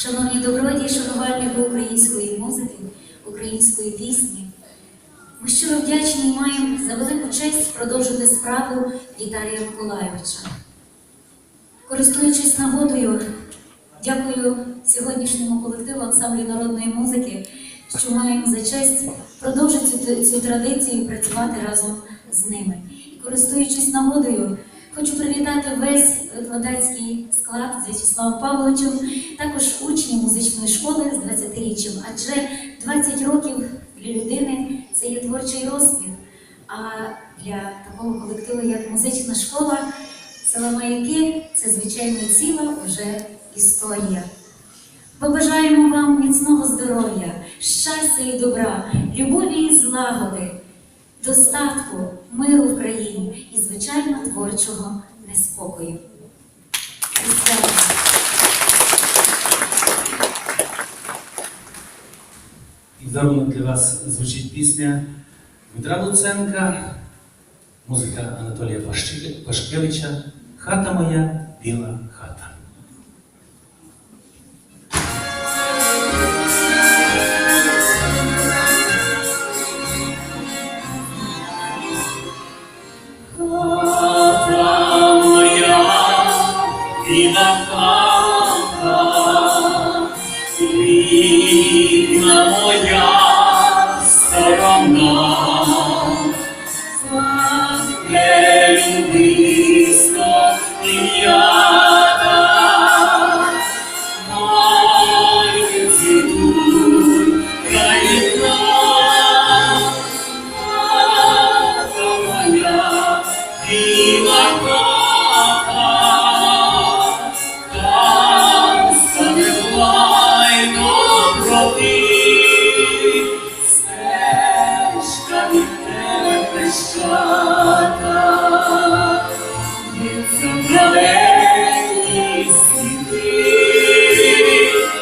Шановні добродії, шанувальники української музики, української пісні, ми щиро вдячні і маємо за велику честь продовжити справу Віталія Миколайовича. Користуючись нагодою, дякую сьогоднішньому колективу ансамблі народної музики, що маємо за честь продовжити цю, цю традицію і працювати разом з ними. І користуючись нагодою, хочу привітати весь викладацький склад з В'ячеславом Павловичем, також учнів музичної школи з 20-річчям, адже 20 років для людини це є творчий розквіт. А для такого колективу, як музична школа, села Маяки це звичайно ціла вже історія. Побажаємо вам міцного здоров'я, щастя і добра, любові і злагоди, достатку, миру в країні і, звичайно, творчого неспокою. І дарунок для вас звучить пісня Дмитра Луценка, музика Анатолія Пашкевича Хата моя, біла рідна моя тебе хрещата, в'ється далекі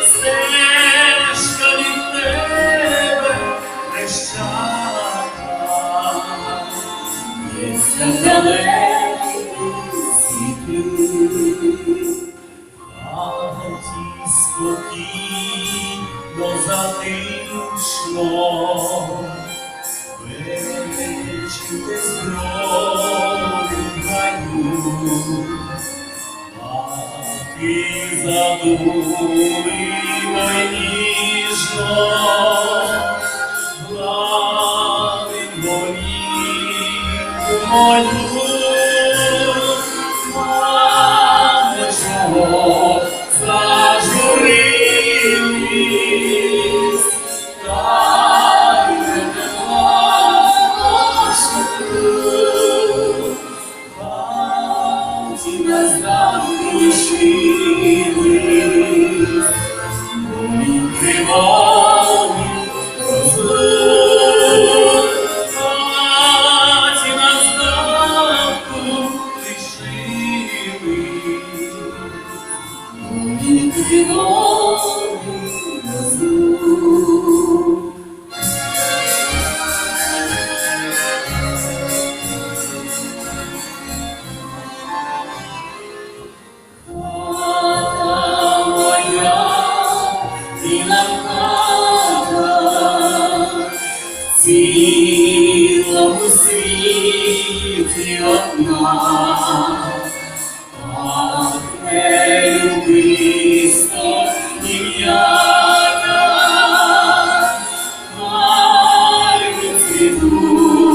стежка від тебе хрещата. Єся далекі світи, хаті спокійно затишно, вечір без зброї в гаю, Мати задумливо й ніжно, гладить голівку мою, Мама, see. Світі одна, ах, не любисто ім'ята, хай вицвітуть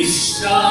Krishna.